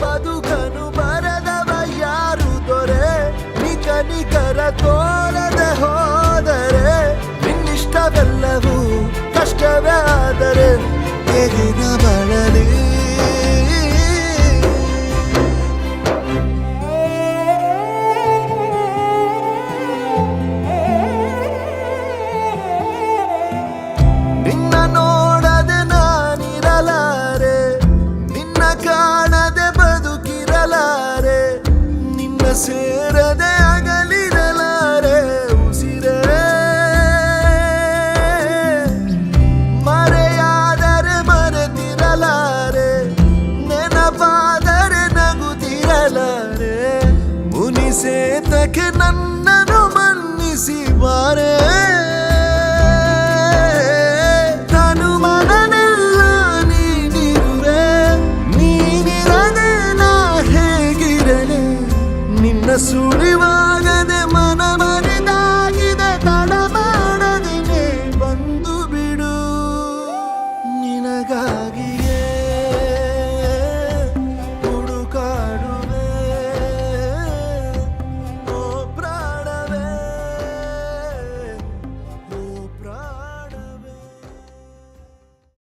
ಬದುಕನು ಬರದವ ಯಾರು ದೊರೆ? ನಿಕನಿಕರ ತೋರದೆ ಹೋದರೆ ನಿನ್ನಿಷ್ಟವೆಲ್ಲವೂ ಕಷ್ಟವೇ ಆದರೆ ಎಗಿನ ಬಳಲಿ. ಏಕೆ ನನ್ನನ್ನು ಮನ್ನಿಸಿವಾರೆ? ನಾನು ಮನನೆಲ್ಲ ನೀನಿರುವೆ. ನೀನಿರದೆ ನಾ ನಿನ್ನ ಸುಳಿವಾಗದೆ ಮನ ತಡ ಬಿಡು.